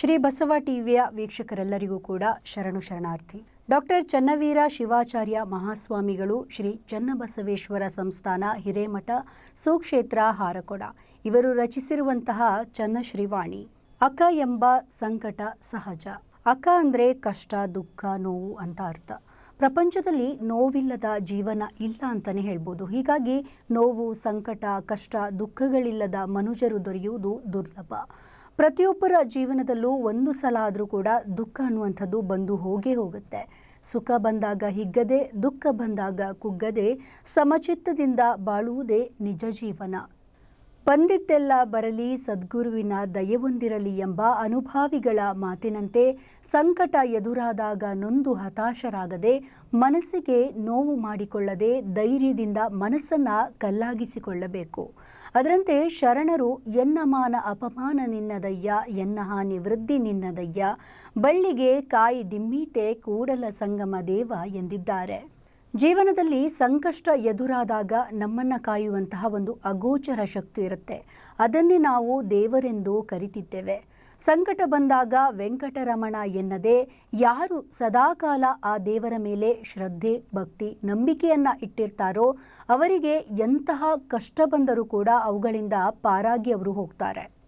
ಶ್ರೀ ಬಸವ ಟಿವಿಯ ವೀಕ್ಷಕರೆಲ್ಲರಿಗೂ ಕೂಡ ಶರಣು ಶರಣಾರ್ಥಿ. ಡಾಕ್ಟರ್ ಚನ್ನವೀರ ಶಿವಾಚಾರ್ಯ ಮಹಾಸ್ವಾಮಿಗಳು ಶ್ರೀ ಚನ್ನಬಸವೇಶ್ವರ ಸಂಸ್ಥಾನ ಹಿರೇಮಠ, ಸುಕ್ಷೇತ್ರ, ಹಾರಕೊಡ. ಇವರು ರಚಿಸಿರುವಂತಹ ಚನ್ನಶ್ರೀವಾಣಿ ಅಕ ಎಂಬ ಸಂಕಟ ಸಹಜ. ಅಕ ಅಂದರೆ ಕಷ್ಟ, ದುಃಖ, ನೋವು ಅಂತ ಅರ್ಥ. ಪ್ರಪಂಚದಲ್ಲಿ ನೋವಿಲ್ಲದ ಜೀವನ ಇಲ್ಲ ಅಂತಲೇ ಹೇಳ್ಬೋದು. ಹೀಗಾಗಿ ನೋವು, ಸಂಕಟ, ಕಷ್ಟ, ದುಃಖಗಳಿಲ್ಲದ ಮನುಜರು ದೊರೆಯುವುದು ದುರ್ಲಭ. ಪ್ರತಿಯೊಬ್ಬರ ಜೀವನದಲ್ಲೂ ಒಂದು ಸಲ ಆದರೂ ಕೂಡ ದುಃಖ ಅನ್ನುವಂಥದ್ದು ಬಂದು ಹೋಗೇ ಹೋಗುತ್ತೆ. ಸುಖ ಬಂದಾಗ ಹಿಗ್ಗದೆ, ದುಃಖ ಬಂದಾಗ ಕುಗ್ಗದೆ, ಸಮಚಿತ್ತದಿಂದ ಬಾಳುವುದೇ ನಿಜ ಜೀವನ. ಬಂದಿದ್ದೆಲ್ಲ ಬರಲಿ, ಸದ್ಗುರುವಿನ ದಯವೊಂದಿರಲಿ ಎಂಬ ಅನುಭಾವಿಗಳ ಮಾತಿನಂತೆ ಸಂಕಟ ಎದುರಾದಾಗ ನೊಂದು ಹತಾಶರಾಗದೆ ಮನಸ್ಸಿಗೆ ನೋವು ಮಾಡಿಕೊಳ್ಳದೆ ಧೈರ್ಯದಿಂದ ಮನಸ್ಸನ್ನು ಕಲ್ಲಾಗಿಸಿಕೊಳ್ಳಬೇಕು. ಅದರಂತೆ ಶರಣರು ಎನ್ನಮಾನ ಅಪಮಾನ ನಿನ್ನದಯ್ಯ ಎನ್ನ ಹಾನಿ ವೃದ್ಧಿ ನಿನ್ನದಯ್ಯ ಬಳ್ಳಿಗೆ ಕಾಯಿ ದಿಮ್ಮೀತೆ ಕೂಡಲ ಸಂಗಮ ದೇವ ಎಂದಿದ್ದಾರೆ. ಜೀವನದಲ್ಲಿ ಸಂಕಷ್ಟ ಎದುರಾದಾಗ ನಮ್ಮನ್ನ ಕಾಯುವಂತಹ ಒಂದು ಅಗೋಚರ ಶಕ್ತಿ ಇರುತ್ತೆ. ಅದನ್ನೇ ನಾವು ದೇವರೆಂದು ಕರಿತಿದ್ದೇವೆ. ಸಂಕಟ ಬಂದಾಗ ವೆಂಕಟರಮಣ ಎನ್ನದೆ ಯಾರು ಸದಾಕಾಲ ಆ ದೇವರ ಮೇಲೆ ಶ್ರದ್ಧೆ, ಭಕ್ತಿ, ನಂಬಿಕೆಯನ್ನ ಇಟ್ಟಿರ್ತಾರೋ ಅವರಿಗೆ ಎಂತಹ ಕಷ್ಟ ಬಂದರೂ ಕೂಡ ಅವುಗಳಿಂದ ಪಾರಾಗಿ ಅವರು ಹೋಗ್ತಾರೆ.